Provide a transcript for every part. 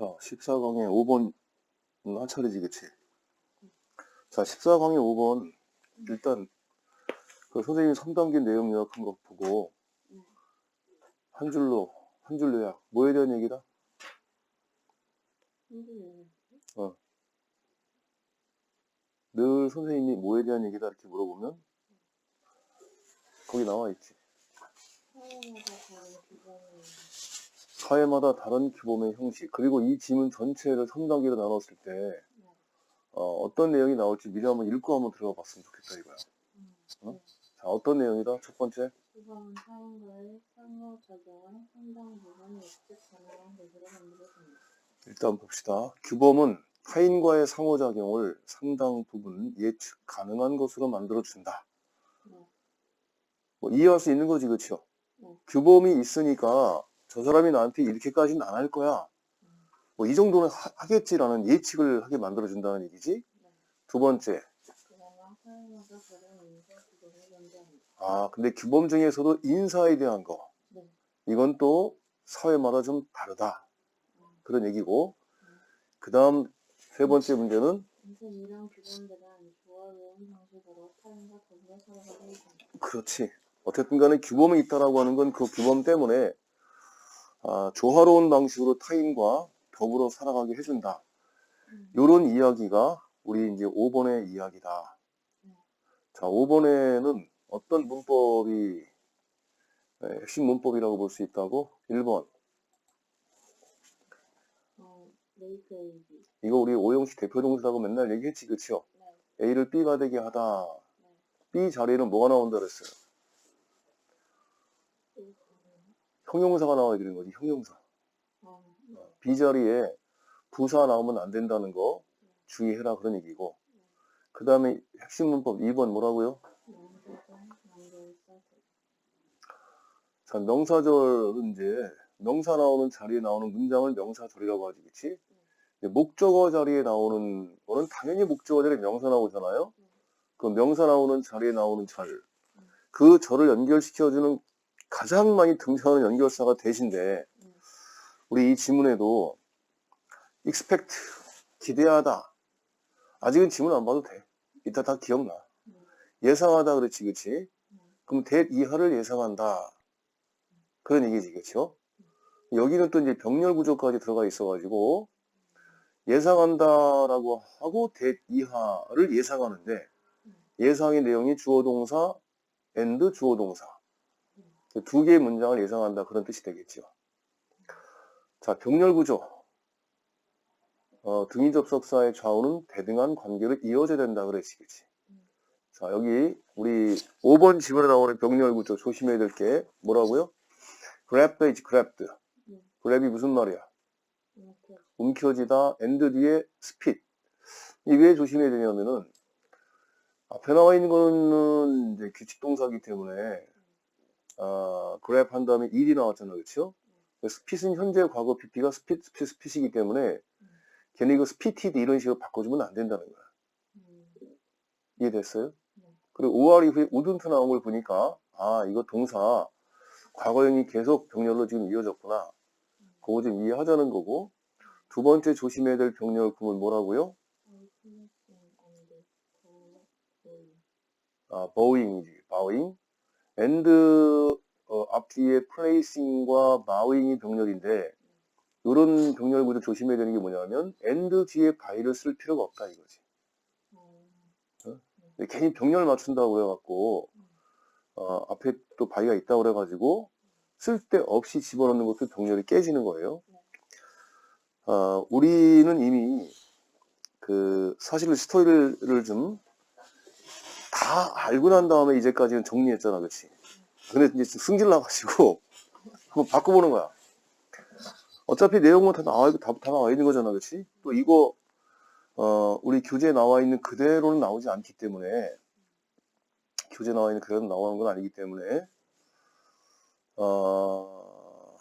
자, 14강의 5번 한 차례지, 그치? 자, 14강의 5번. 일단, 그 선생님이 3단계 내용 요약한 거 보고, 한 줄로, 한 줄 요약. 뭐에 대한 얘기다? 어. 늘 선생님이 뭐에 대한 얘기다 이렇게 물어보면, 거기 나와 있지. 사회마다 다른 규범의 형식, 그리고 이 지문 전체를 3단계로 나눴을 때, 어, 떤 내용이 나올지 미리 한번 읽고 한번 들어가 봤으면 좋겠다 이거야. 어? 자, 어떤 내용이다? 첫 번째. 이번 사용과의 상호 작용은 상당 부분 예측 가능한 것으로 만들어집니다. 일단 봅시다. 규범은 타인과의 상호작용을 상당 부분 예측 가능한 것으로 만들어준다. 네. 뭐 이해할 수 있는 거지, 그쵸? 네. 규범이 있으니까 저 사람이 나한테 이렇게까지는 안 할 거야. 뭐 이 정도는 하, 겠지라는 예측을 하게 만들어준다는 얘기지. 네. 두 번째. 아, 근데 규범 중에서도 인사에 대한 거. 네. 이건 또 사회마다 좀 다르다. 음, 그런 얘기고. 그 다음 세 번째 문제는. 그렇지. 어쨌든 간에 규범이 있다라고 하는 건 그 규범 때문에 아, 조화로운 방식으로 타인과 더불어 살아가게 해준다. 음, 요런 이야기가 우리 이제 5번의 이야기다. 네. 자, 5번에는 어떤 문법이 네, 핵심 문법이라고 볼 수 있다고? 1번. 어. 이거 우리 오형식 대표 동사라고 맨날 얘기했지, 그치요? 네. A를 B가 되게 하다. 네. B 자리에는 뭐가 나온다 그랬어요? 또, 형용사가 나와야 되는 거지, 형용사. 어, 네. B 자리에 부사 나오면 안 된다는 거 주의해라 그런 얘기고. 그 다음에 핵심 문법 2번 뭐라고요? 자, 명사절은 이제 명사 나오는 자리에 나오는 문장을 명사절이라고 하지, 그치? 목적어 자리에 나오는 거는 당연히 목적어 자리에 명사 나오잖아요? 그 명사 나오는 자리에 나오는 절. 그 절을 연결시켜주는 가장 많이 등장하는 연결사가 대신데, 음, 우리 이 지문에도 expect, 기대하다. 아직은 지문 안 봐도 돼. 이따 다 기억나. 음, 예상하다 그랬지, 그치? 음, 그럼 대 이하를 예상한다. 그런 얘기지, 그쵸? 여기는 또 이제 병렬 구조까지 들어가 있어 가지고, 예상한다라고 하고 대 이하를 예상하는데, 예상의 내용이 주어 동사, and 주어 동사. 두 개의 문장을 예상한다. 그런 뜻이 되겠죠. 자, 병렬 구조. 어, 등위 접속사의 좌우는 대등한 관계로 이어져야 된다. 그치? 자, 여기 우리 5번 지문에 나오는 병렬 구조 조심해야 될 게 뭐라고요? is grabbed. 음, grab이 무슨 말이야? 움켜쥐다, and 뒤에 speed. 이왜 조심해야 되냐면은, 앞에 나와 있는 거는 이제 규칙 동사기 때문에, 아, grab 한 다음에 일이 나왔잖아, 그쵸? speed은 현재 과거 PP가 speed, speed, speed이기 때문에, 걔네 이거 speeded 이런 식으로 바꿔주면 안 된다는 거야. 음, 이해됐어요? 네. 그리고 5월 이후에 우든트 나온 걸 보니까, 아, 이거 동사, 과거형이 계속 병렬로 지금 이어졌구나. 그거 좀 이해하자는 거고, 두 번째 조심해야 될 병렬 구문 뭐라고요? 어, 앤드 더 보이. 아, bowing이지, and, 어, 앞뒤에 placing과 bowing이 병렬인데, 이런 병렬 구조 조심해야 되는 게 뭐냐면, and 뒤에 by를 쓸 필요가 없다 이거지. 어, 근데 괜히 병렬 맞춘다고 그래갖고, 어, 앞에 또 by가 있다고 그래가지고, 쓸데없이 집어넣는 것도 병렬이 깨지는 거예요. 어, 우리는 이미, 그, 사실 스토리를 좀, 다 알고 난 다음에 이제까지는 정리했잖아, 그치? 근데 이제 승질 나가지고, 한번 바꿔보는 거야. 어차피 내용은 다 나와, 있고 다, 다 나와 있는 거잖아, 그치? 또 이거, 어, 우리 교재에 나와 있는 그대로는 나오지 않기 때문에, 교재에 나와 있는 그대로 나오는 건 아니기 때문에, 어,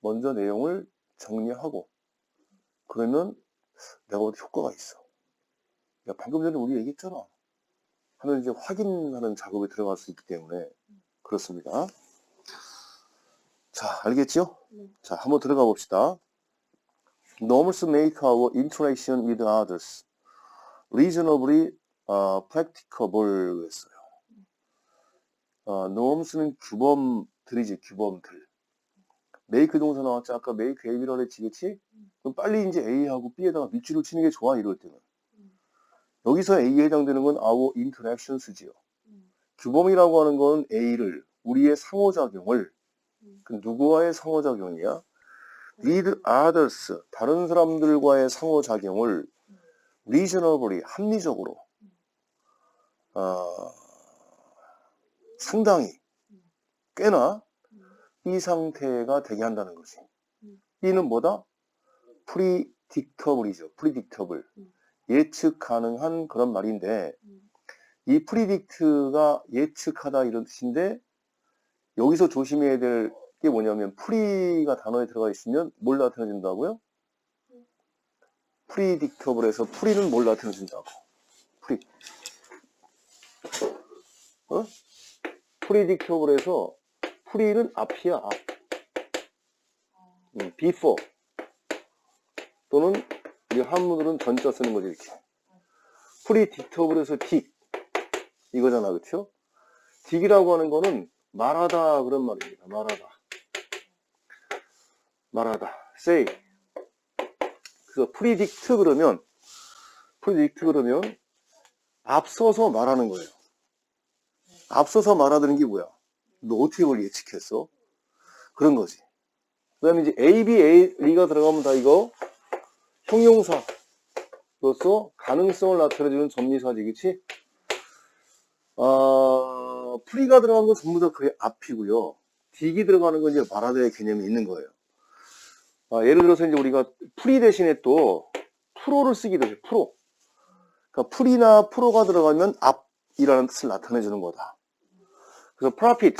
먼저 내용을 정리하고, 그러면 내가 어디 효과가 있어. 야, 방금 전에 우리 얘기했잖아. 하면 이제 확인하는 작업에 들어갈 수 있기 때문에 그렇습니다. 자, 알겠죠? 네. 자, 한번 들어가 봅시다. norms make our interaction with others reasonably uh, practicable 했어요. 어, norms는 규범들이지, 규범들. make 동사 나왔지? 아까 make A라고 했지, 그치? 그럼 빨리 이제 A하고 B에다가 밑줄을 치는 게 좋아, 이럴 때는. 여기서 A에 해당되는 건 our interactions지요. 규범이라고 하는 건 A를, 우리의 상호작용을, 그 누구와의 상호작용이야? with others, 다른 사람들과의 상호작용을 reasonably, 합리적으로, 어, 상당히, 꽤나 이 상태가 되게 한다는 거지. 이는 뭐다? predictable이죠. predictable. 예측 가능한 그런 말인데, 이 predict가 예측하다 이런 뜻인데, 여기서 조심해야 될 게 뭐냐면, pre가 단어에 들어가 있으면 뭘 나타내준다고요? predictable에서 pre는 뭘 나타내준다고? pre. 어? predictable에서 pre는 앞이야, 앞. 음, before. 또는 우리 한문으로는 전자 쓰는 거지, 이렇게. predictable에서 dig. 이거잖아, 그쵸? dig이라고 하는 거는 말하다 그런 말입니다. 말하다. 말하다. say. 그래서 predict 그러면 predict 그러면 앞서서 말하는 거예요. 앞서서 말하는 게 뭐야? 너 어떻게 그걸 예측했어? 그런 거지. 그 다음에 이제 A, B, A, E가 들어가면 다 이거 형용사로서 가능성을 나타내주는 전미사지, 그치? 어, 프리가 들어간 건 전부 다 그의 앞이고요. 딕이 들어가는 건 이제 말하다의 개념이 있는 거예요. 아, 예를 들어서 이제 우리가 프리 대신에 또 프로를 쓰기도 해요. 프로. 그러니까 프리나 프로가 들어가면 앞이라는 뜻을 나타내 주는 거다. 그래서 profit,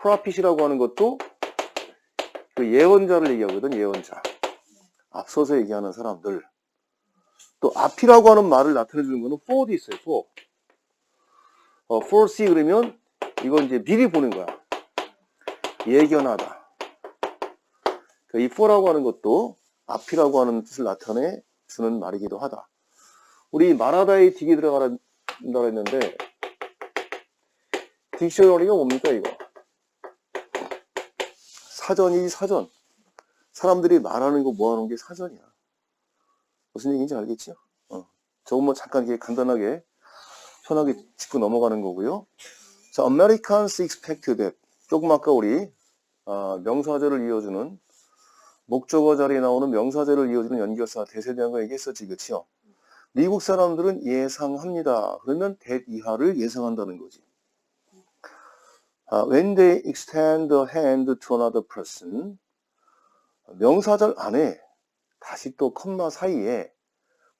profit이라고 하는 것도 그 예언자를 얘기하거든, 예언자. 앞서서 얘기하는 사람들. 또 앞이라고 하는 말을 나타내 주는 거는 for도 있어요, for. 어, foresee 그러면 이건 이제 미리 보는 거야. 예견하다. 그러니까 이 for라고 하는 것도 앞이라고 하는 뜻을 나타내 주는 말이기도 하다. 우리 말하다에 딕이 들어가라 했는데 딕셔너리가 뭡니까 이거? 사전이 사전. 사람들이 말하는 거 뭐하는 게 사전이야. 무슨 얘기인지 알겠죠? 어. 저건 뭐 잠깐 이렇게 간단하게 편하게 짚고 넘어가는 거고요. 자, Americans expect that. 조금 아까 우리 아, 명사절을 이어주는 목적어 자리에 나오는 명사절을 이어주는 연결사 대세 대한 거 얘기했었지, 그치요? 미국 사람들은 예상합니다. 그러면 that 이하를 예상한다는 거지. 아, when they extend a hand to another person, 명사절 안에 다시 또 컴마 사이에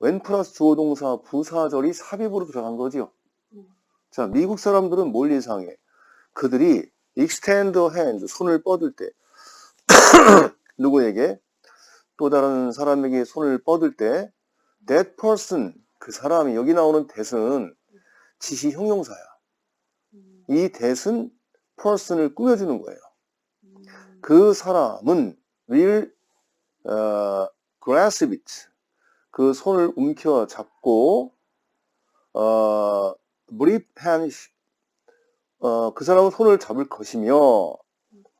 when 플러스 주어 동사 부사절이 삽입으로 들어간 거지요. 자, 미국 사람들은 뭘 예상해? 그들이 extend hand, 손을 뻗을 때 누구에게? 또 다른 사람에게 손을 뻗을 때 that person, 그 사람이 여기 나오는 that은 지시 형용사야. 이 that은 person을 꾸며주는 거예요. 그 사람은 will 어, grasp. 그 손을 움켜 잡고 어, hand 어, 그 사람은 손을 잡을 것이며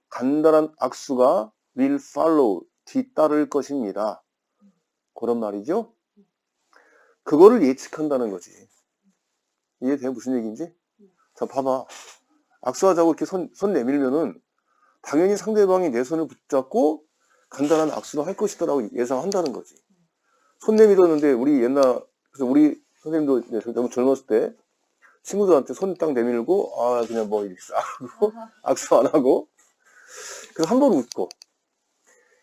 간단한 악수가 will follow 뒤따를 것입니다. 그런 말이죠. 그거를 예측한다는 거지. 이해돼? 무슨 얘기인지? 자, 봐봐. 악수하자고 이렇게 손, 손 내밀면은 당연히 상대방이 내 손을 붙잡고 간단한 악수를 할 것이다라고 예상한다는 거지. 손 내밀었는데 우리 옛날 그래서 우리 선생님도 이제 너무 젊었을 때 친구들한테 손 딱 내밀고 아 그냥 뭐 이렇게 싹 하고 악수 안 하고 그래서 한 번 웃고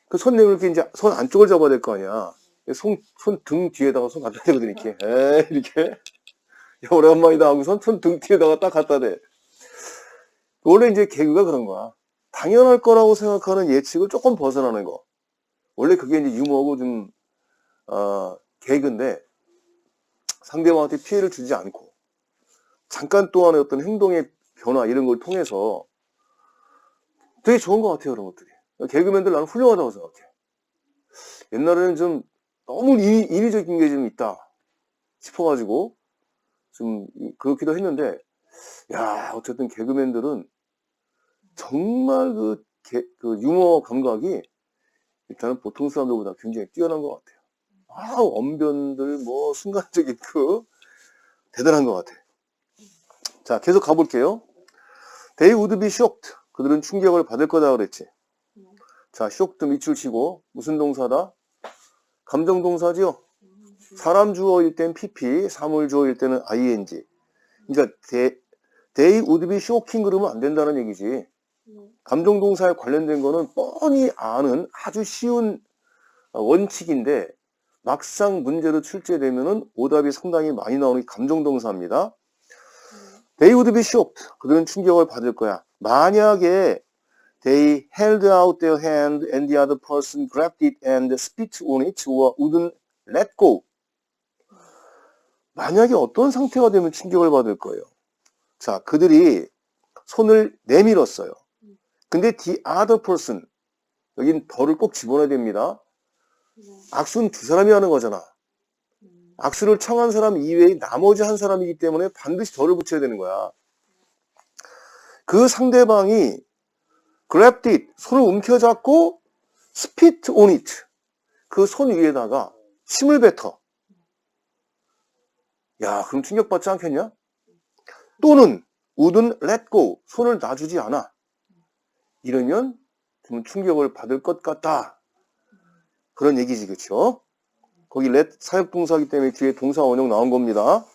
그 손 내밀 게 이제 손 안쪽을 잡아야 될 거 아니야. 손손 등 뒤에다가 손 갖다 대거든 이렇게 에 이렇게 야 오랜만이다 하고선 손등 뒤에다가 딱 갖다 대. 원래 이제 개그가 그런 거야. 당연할 거라고 생각하는 예측을 조금 벗어나는 거. 원래 그게 이제 유머고 좀, 어, 개그인데, 상대방한테 피해를 주지 않고, 잠깐 동안의 어떤 행동의 변화, 이런 걸 통해서 되게 좋은 것 같아요, 그런 것들이. 개그맨들 나는 훌륭하다고 생각해. 옛날에는 좀 너무 인위, 인위적인 게 좀 있다 싶어가지고 좀 그렇기도 했는데 야 어쨌든 개그맨들은 정말 그, 개- 그 유머 감각이 일단은 보통 사람들보다 굉장히 뛰어난 것 같아요. 아 언변들 뭐 순간적인 그 대단한 것 같아. 자 계속 가볼게요. They would be shocked. 그들은 충격을 받을 거다 그랬지. 네. 자, shocked 밑줄 치고 무슨 동사다? 감정. 음, 사람 주어일 땐 pp, 사물 주어일 때는 ing. 그러니까 they, they would be shocking 그러면 안 된다는 얘기지. 네. 감정 동사에 관련된 거는 뻔히 아는 아주 쉬운 원칙인데 막상 문제로 출제되면은 오답이 상당히 많이 나오는 게 감정 동사입니다. 네. They would be shocked. 그들은 충격을 받을 거야. 만약에 they held out their hand and the other person grabbed it and spit on it or wouldn't let go. 만약에 어떤 상태가 되면 충격을 받을 거예요. 자, 그들이 손을 내밀었어요. 근데 the other person, 여긴 덜을 꼭 집어넣어야 됩니다. 네. 악수는 두 사람이 하는 거잖아. 음, 악수를 청한 사람 이외에 나머지 한 사람이기 때문에 반드시 덜을 붙여야 되는 거야. 그 상대방이 grabbed it, 손을 움켜잡고 spit on it, 그 손 위에다가 침을 뱉어. 야, 그럼 충격받지 않겠냐? 또는 wouldn't let go, 손을 놔주지 않아. 이러면 좀 충격을 받을 것 같다. 그런 얘기지, 그쵸? 거기 let 사역동사기 때문에 뒤에 동사 원형 나온 겁니다.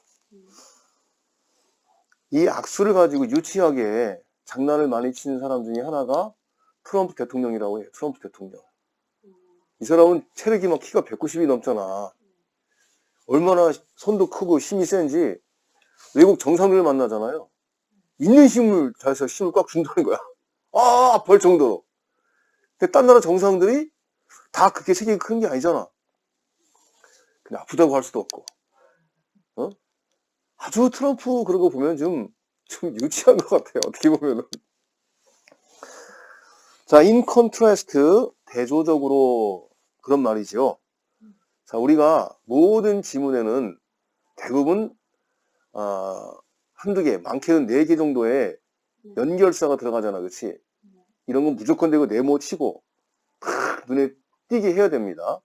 이 악수를 가지고 유치하게 장난을 많이 치는 사람 중에 하나가 트럼프 대통령이라고 해요. 트럼프 대통령. 음, 이 사람은 체력이 막 키가 190이 넘잖아. 얼마나 손도 크고 힘이 센지 외국 정상들을 만나잖아요. 있는 힘을 다해서 힘을 꽉 준다는 거야. 아, 아플 정도로. 근데 딴 나라 정상들이 다 그렇게 체격이 큰 게 아니잖아. 근데 아프다고 할 수도 없고. 어? 아주 트럼프 그런 거 보면 좀, 좀 유치한 것 같아요. 어떻게 보면은. 자, in contrast, 대조적으로 그런 말이죠. 자, 우리가 모든 지문에는 대부분, 아, 한두 개, 많게는 네 개 정도의 연결사가 들어가잖아. 그치? 이런 건 무조건 되고 네모 치고, 탁 눈에 띄게 해야 됩니다.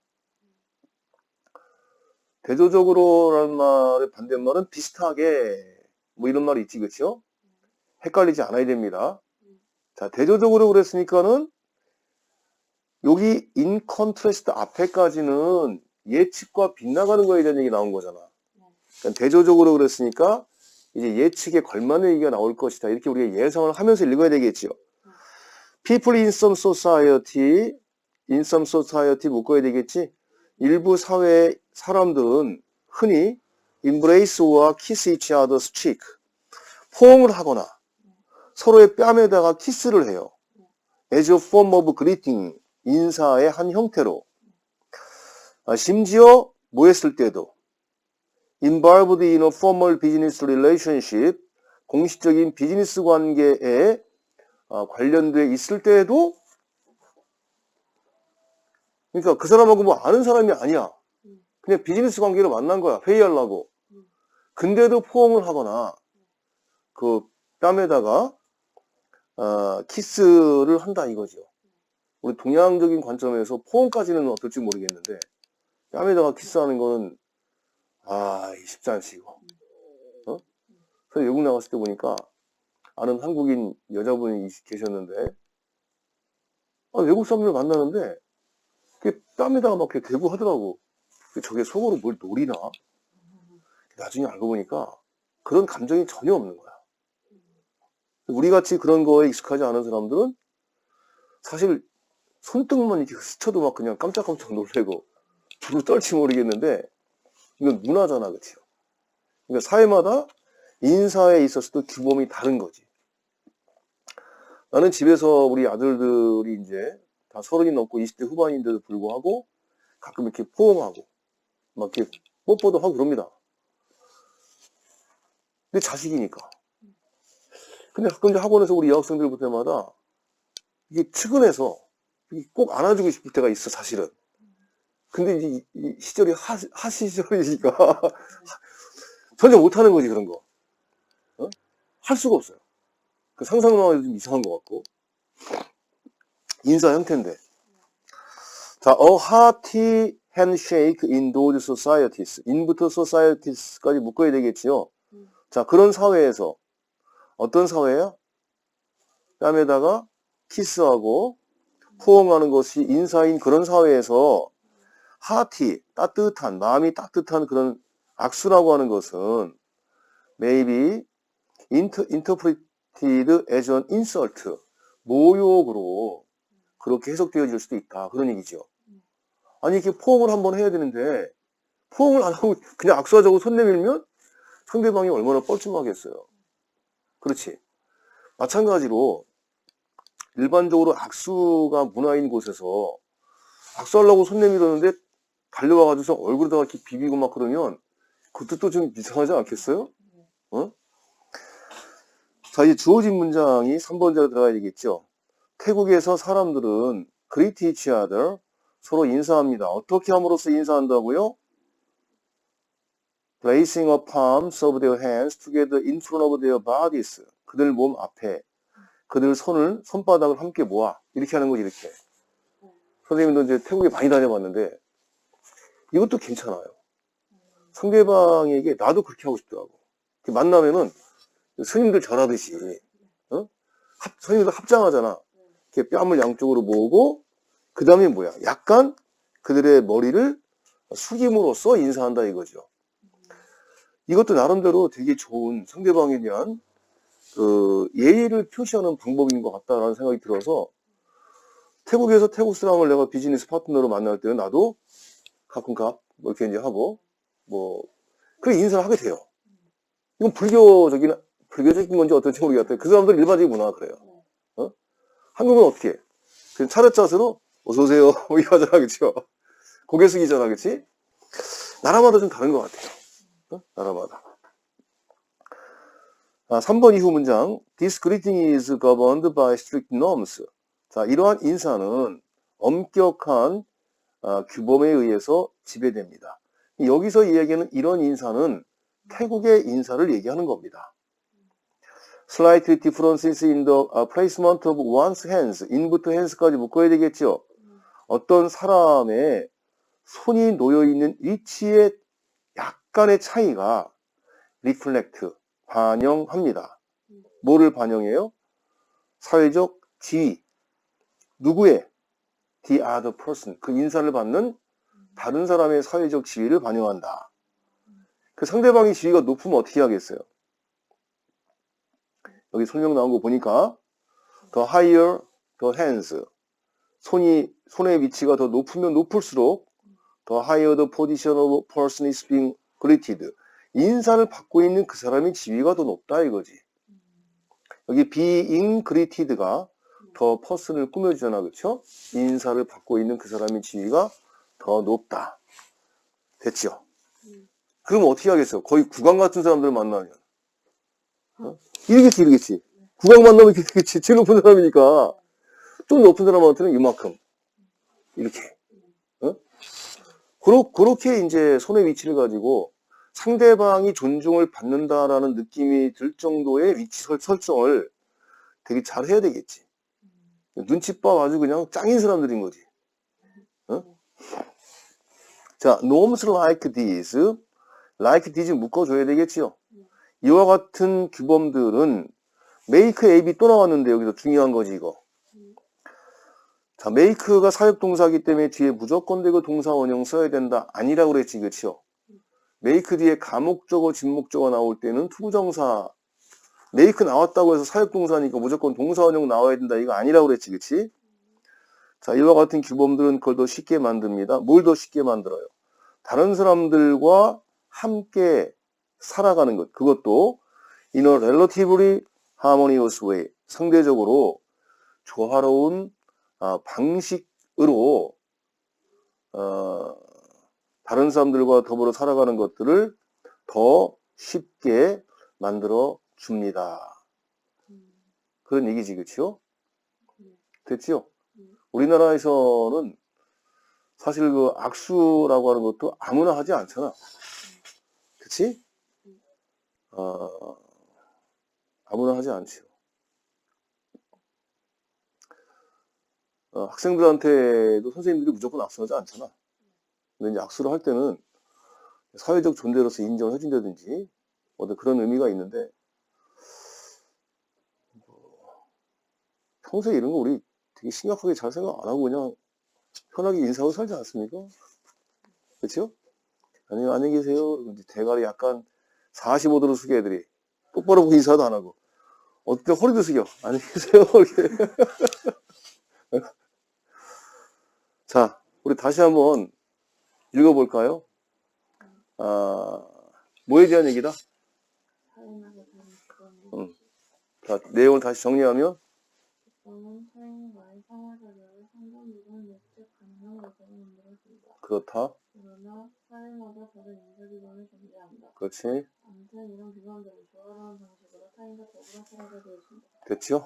대조적으로라는 말의 반대말은 비슷하게, 뭐 이런 말이 있지, 그쵸? 헷갈리지 않아야 됩니다. 자, 대조적으로 그랬으니까는, 여기 in contrast 앞에까지는 예측과 빗나가는 거에 대한 얘기 나온 거잖아. 그러니까 대조적으로 그랬으니까 이제 예측에 걸맞는 얘기가 나올 것이다. 이렇게 우리가 예상을 하면서 읽어야 되겠지요. People in some society, in some society 묶어야 되겠지. 일부 사회의 사람들은 흔히 embrace와 kiss each other's cheek, 포옹을 하거나 서로의 뺨에다가 키스를 해요. as a form of greeting, 인사의 한 형태로. 아, 심지어 뭐 했을 때도 involved in a formal business relationship, 공식적인 비즈니스 관계에 아, 관련돼 있을 때에도 그러니까 그 사람하고 뭐 아는 사람이 아니야. 그냥 비즈니스 관계로 만난 거야. 회의하려고. 근데도 포옹을 하거나 그 뺨에다가 아, 키스를 한다 이거죠. 우리 동양적인 관점에서 포옹까지는 어떨지 모르겠는데 뺨에다가 키스하는 거는 아 쉽지 않지 이거. 어? 그래서 외국 나갔을 때 보니까 아는 한국인 여자분이 계셨는데 아, 외국 사람들 만나는데 그 뺨에다가 막 이렇게 대고 하더라고. 근데 저게 속으로 뭘 노리나? 나중에 알고 보니까 그런 감정이 전혀 없는 거야. 우리 같이 그런 거에 익숙하지 않은 사람들은 사실 손등만 이렇게 스쳐도 막 그냥 깜짝깜짝 놀래고 두루 떨지 모르겠는데 이건 문화잖아, 그치요? 그러니까 사회마다 인사에 있어서도 규범이 다른 거지. 나는 집에서 우리 아들들이 이제 다 서른이 넘고 20대 후반인데도 불구하고 가끔 이렇게 포옹하고 막 이렇게 뽀뽀도 하고 그럽니다. 근데 자식이니까. 근데 가끔 학원에서 우리 여학생들 볼 때마다 이게 측은해서 꼭 안아주고 싶을 때가 있어, 사실은. 근데 이제 이, 이 시절이 하, 하 시절이니까 전혀 못하는 거지 그런 거. 어? 할 수가 없어요. 그 상상만 좀 이상한 것 같고 인사 형태인데. 자, a hearty handshake in those societies. in부터 societies까지 묶어야 되겠지요. 음. 자, 그런 사회에서 어떤 사회야? 뺨에다가 키스하고 포옹하는 것이 인사인 그런 사회에서 하티, 따뜻한, 마음이 따뜻한 그런 악수라고 하는 것은 maybe inter, interpreted as an insult, 모욕으로 그렇게 해석되어질 수도 있다. 그런 얘기죠. 아니, 이렇게 포옹을 한번 해야 되는데, 포옹을 안 하고 그냥 악수하자고 손 내밀면 상대방이 얼마나 뻘쭘하겠어요. 그렇지. 마찬가지로 일반적으로 악수가 문화인 곳에서 악수하려고 손 내밀었는데 달려와가지고서 얼굴에다가 이렇게 비비고 막 그러면 그것도 또 좀 이상하지 않겠어요? 어? 자, 이제 주어진 문장이 3번째로 들어가야 되겠죠. 태국에서 사람들은 greet each other 서로 인사합니다. 어떻게 함으로써 인사한다고요? placing a palms of their hands together in front of their bodies. 그들 몸 앞에 그들 손을 손바닥을 함께 모아 이렇게 하는 거지 이렇게. 선생님도 이제 태국에 많이 다녀봤는데 이것도 괜찮아요. 상대방에게 나도 그렇게 하고 싶더라고. 만나면은 스님들 절하듯이 어? 합, 스님들 합장하잖아. 이렇게 뺨을 양쪽으로 모으고 그 다음에 뭐야? 약간 그들의 머리를 숙임으로써 인사한다 이거죠. 이것도 나름대로 되게 좋은 상대방에 대한 그 예의를 표시하는 방법인 것 같다라는 생각이 들어서 태국에서 태국 사람을 내가 비즈니스 파트너로 만날 때는 나도 가끔 갑, 뭐 이렇게 이제 하고, 뭐, 그래 인사를 하게 돼요. 이건 불교적인, 불교적인 건지 어떤지 모르겠다. 그 사람들 일반적인 문화가 그래요. 어? 한국은 어떻게 해? 그냥 차렷자세로, 어서 오세요. 뭐 이거 하잖아, 그쵸? 고개 숙이잖아, 그치? 나라마다 좀 다른 것 같아요. 어? 나라마다. 아, 3번 이후 문장. This greeting is governed by strict norms. 자, 이러한 인사는 엄격한 아, 규범에 의해서 지배됩니다. 여기서 이야기하는 이런 인사는 태국의 인사를 얘기하는 겁니다. Slight differences in the uh, placement of one's hands. in부터 hands까지 묶어야 되겠죠. 어떤 사람의 손이 놓여 있는 위치에 약간의 차이가 reflect, 반영합니다. 뭐를 반영해요? 사회적 지위. 누구의? The other person. 그 인사를 받는 다른 사람의 사회적 지위를 반영한다. 그 상대방의 지위가 높으면 어떻게 하겠어요? 여기 설명 나온 거 보니까 the higher the hands. 손이, 손의 위치가 더 높으면 높을수록 the higher the position of person is being greeted. 인사를 받고 있는 그 사람의 지위가 더 높다 이거지. 여기 being greeted가 더 퍼슨을 꾸며주잖아, 그쵸? 인사를 받고 있는 그 사람의 지위가 더 높다. 됐죠? 그럼 어떻게 하겠어? 거의 국왕 같은 사람들 만나면. 어? 이러겠지, 이러겠지. 국왕 만나면 이렇게 되겠지. 제일 높은 사람이니까. 좀 높은 사람한테는 이만큼. 이렇게. 어? 그러, 그렇게 이제 손의 위치를 가지고 상대방이 존중을 받는다라는 느낌이 들 정도의 위치 설, 설정을 되게 잘 해야 되겠지. 눈치밥 아주 그냥 짱인 사람들인 거지. 어? 자, norms like these, like these 묶어줘야 되겠지요. 이와 같은 규범들은 make, ab이 또 나왔는데 여기서 중요한 거지 이거. 자, make가 사역동사이기 때문에 뒤에 무조건 되고 동사 원형 써야 된다. 아니라고 그랬지, 그치요? make 뒤에 가목적어, 진목적어 나올 때는 투부정사 메이크 나왔다고 해서 사역동사니까 무조건 동사원형 나와야 된다. 이거 아니라고 그랬지, 그치? 자, 이와 같은 규범들은 그걸 더 쉽게 만듭니다. 뭘 더 쉽게 만들어요? 다른 사람들과 함께 살아가는 것. 그것도 in a relatively harmonious way. 상대적으로 조화로운 아, 방식으로 어, 다른 사람들과 더불어 살아가는 것들을 더 쉽게 만들어 줍니다. 그런 얘기지, 그치요? 됐지요? 우리나라에서는 사실 그 악수라고 하는 것도 아무나 하지 않잖아. 그치? 어, 아무나 하지 않죠. 어, 학생들한테도 선생님들이 무조건 악수하지 않잖아. 근데 이제 악수를 할 때는 사회적 존재로서 인정을 해준다든지 어떤 그런 의미가 있는데 평소에 이런 거 우리 되게 심각하게 잘 생각 안 하고 그냥 편하게 인사하고 살지 않습니까? 그렇죠? 아니면 안녕히 계세요. 대가리 약간 45도로 숙여 애들이 똑바로 보고 인사도 안 하고 때 허리도 숙여 안녕히 계세요. 이렇게. 자, 우리 다시 한번 읽어볼까요? 아, 뭐에 대한 얘기다? 응. 자, 내용을 다시 정리하면 예측 가능한. 그렇다. 그러나 사회마다 다른 인사기관을 존재한다. 그렇지. 아무튼 이런 비관들을 조화로운 방식으로 타인과 더불어 살아가게 되어준다. 됐죠?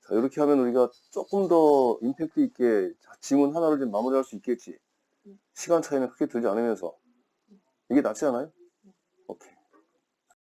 자, 이렇게 하면 우리가 조금 더 임팩트 있게 자, 지문 하나를 좀 마무리할 수 있겠지. 네. 시간 차이는 크게 들지 않으면서. 이게 낫지 않아요? 오케이.